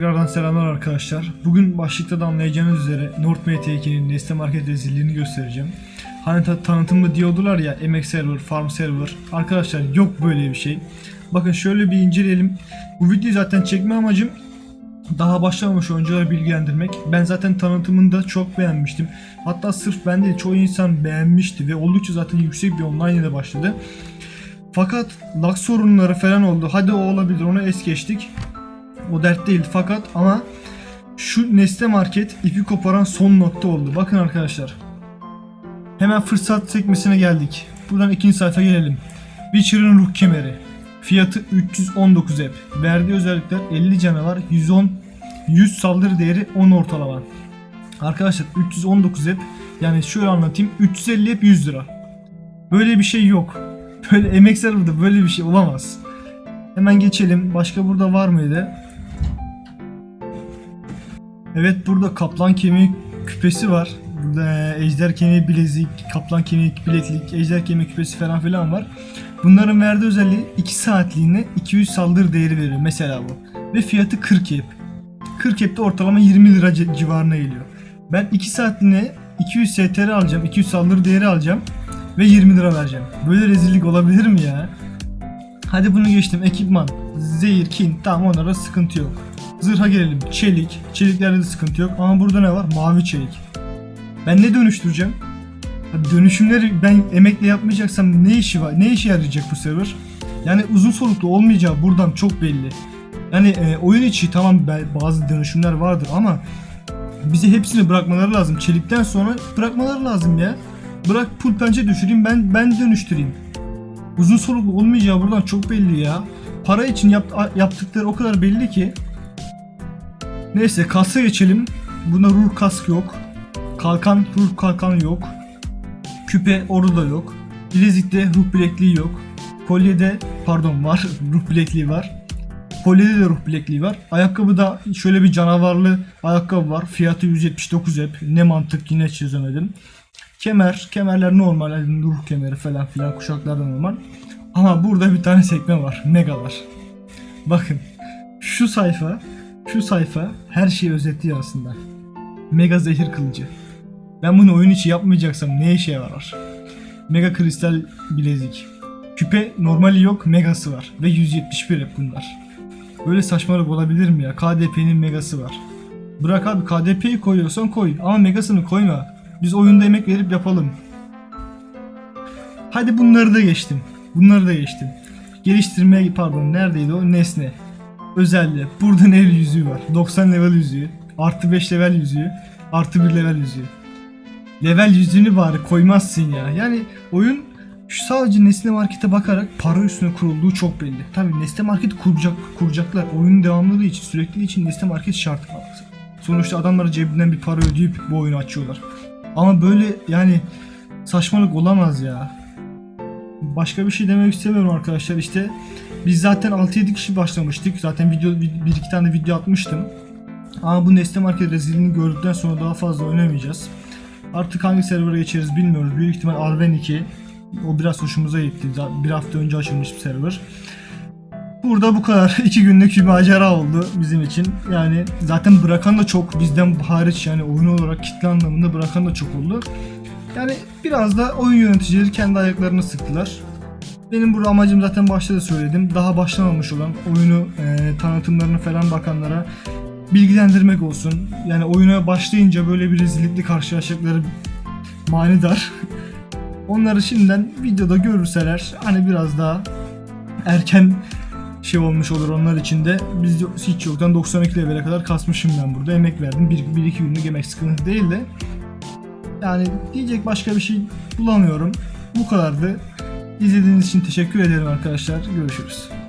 Tekrardan selamlar arkadaşlar. Bugün başlıkta da anlayacağınız üzere North MT2'nin Nesne Market rezilliğini göstereceğim. Hani ta- tanıtımda diyordular ya emek server, farm server. Arkadaşlar yok böyle bir şey. Bakın şöyle bir inceleyelim. Bu videoyu zaten çekme amacım daha başlamamış oyuncuları bilgilendirmek. Ben zaten tanıtımında çok beğenmiştim. Hatta sırf ben değil çoğu insan beğenmişti ve oldukça zaten yüksek bir online ile başladı. Fakat lag sorunları falan oldu. Hadi o olabilir onu es geçtik. O dert değil fakat ama şu Nesne Market ipi koparan son nokta oldu. Bakın arkadaşlar. Hemen fırsat sekmesine geldik. Buradan ikinci sayfa gelelim. Witcher'ın ruh kemeri. Fiyatı 319 ep. Verdiği özellikler 50 canavar, 110 100 saldırı değeri 10 ortalama. Arkadaşlar 319 ep yani şöyle anlatayım 350 ep 100 lira. Böyle bir şey yok. Böyle emek serverda böyle bir şey olamaz. Hemen geçelim. Başka burada var mıydı? Evet burada kaplan kemiği küpesi var. Burada ejder kemiği bilezik, kaplan kemiği bileklik, ejder kemiği küpesi falan filan var. Bunların verdiği özelliği 2 saatliğine 200 saldırı değeri veriyor mesela bu. Ve fiyatı 40 ep. 40 ep de ortalama 20 lira ci- civarına geliyor. Ben 2 saatliğine 200 STR alacağım, 200 saldırı değeri alacağım ve 20 lira vereceğim. Böyle rezillik olabilir mi ya? Hadi bunu geçtim. Ekipman, zehir, kin tamam onlara sıkıntı yok. Zırha gelelim. Çelik. Çeliklerde de sıkıntı yok. Ama burada ne var? Mavi çelik. Ben ne dönüştüreceğim? Dönüşümleri ben emekle yapmayacaksam ne işi var? Ne işe yarayacak bu server? Yani uzun soluklu olmayacağı buradan çok belli. Yani e, oyun içi tamam bazı dönüşümler vardır ama bize hepsini bırakmaları lazım. Çelikten sonra bırakmaları lazım ya. Bırak pul pençe düşüreyim ben ben dönüştüreyim. Uzun soluklu olmayacağı buradan çok belli ya. Para için yap- yaptıkları o kadar belli ki. Neyse kasa geçelim. Buna ruh kask yok. Kalkan ruh kalkan yok. Küpe orada yok. Bilezikte ruh bilekliği yok. Kolyede pardon var ruh bilekliği var. Kolyede de ruh bilekliği var. Ayakkabıda şöyle bir canavarlı ayakkabı var. Fiyatı 179 hep. Ne mantık yine çözemedim. Kemer, kemerler normal. Yani ruh kemeri falan filan kuşaklar da normal. Ama burada bir tane sekme var. Megalar. Bakın. Şu sayfa, şu sayfa her şeyi özetliyor aslında. Mega zehir kılıcı. Ben bunu oyun içi yapmayacaksam ne işe yarar? Mega kristal bilezik. Küpe normali yok, megası var. Ve 171 hep bunlar. Böyle saçmalık olabilir mi ya? KDP'nin megası var. Bırak abi KDP'yi koyuyorsan koy ama megasını koyma. Biz oyunda emek verip yapalım. Hadi bunları da geçtim. Bunları da geçtim. Geliştirme pardon neredeydi o? Nesne. Özelliği. Burada ne yüzüğü var? 90 level yüzüğü. Artı 5 level yüzüğü. Artı 1 level yüzüğü. Level yüzüğünü bari koymazsın ya. Yani oyun şu sadece Nesne Market'e bakarak para üstüne kurulduğu çok belli. Tabii Nesne Market kuracak, kuracaklar. Oyunun devamlılığı için, sürekliliği için Nesne Market şart. Sonuçta adamlara cebinden bir para ödeyip bu oyunu açıyorlar. Ama böyle yani saçmalık olamaz ya. Başka bir şey demek istemiyorum arkadaşlar işte. Biz zaten 6-7 kişi başlamıştık. Zaten video bir iki tane video atmıştım. Ama bu Nesne Market rezilliğini gördükten sonra daha fazla oynamayacağız. Artık hangi server'a geçeriz bilmiyoruz. Büyük ihtimal Arven 2. O biraz hoşumuza gitti. Bir hafta önce açılmış bir server. Burada bu kadar. iki günlük bir macera oldu bizim için. Yani zaten bırakan da çok bizden hariç yani oyun olarak kitle anlamında bırakan da çok oldu. Yani biraz da oyun yöneticileri kendi ayaklarını sıktılar. Benim burada amacım zaten başta da söyledim. Daha başlamamış olan oyunu e, tanıtımlarını falan bakanlara bilgilendirmek olsun. Yani oyuna başlayınca böyle bir rezillikle karşılaşacakları manidar. Onları şimdiden videoda görürseler hani biraz daha erken şey olmuş olur onlar için de. Biz hiç yoktan 92 level'e kadar kasmışım ben burada. Emek verdim. 1-2 günlük emek sıkıntı değil de. Yani diyecek başka bir şey bulamıyorum. Bu kadardı. İzlediğiniz için teşekkür ederim arkadaşlar. Görüşürüz.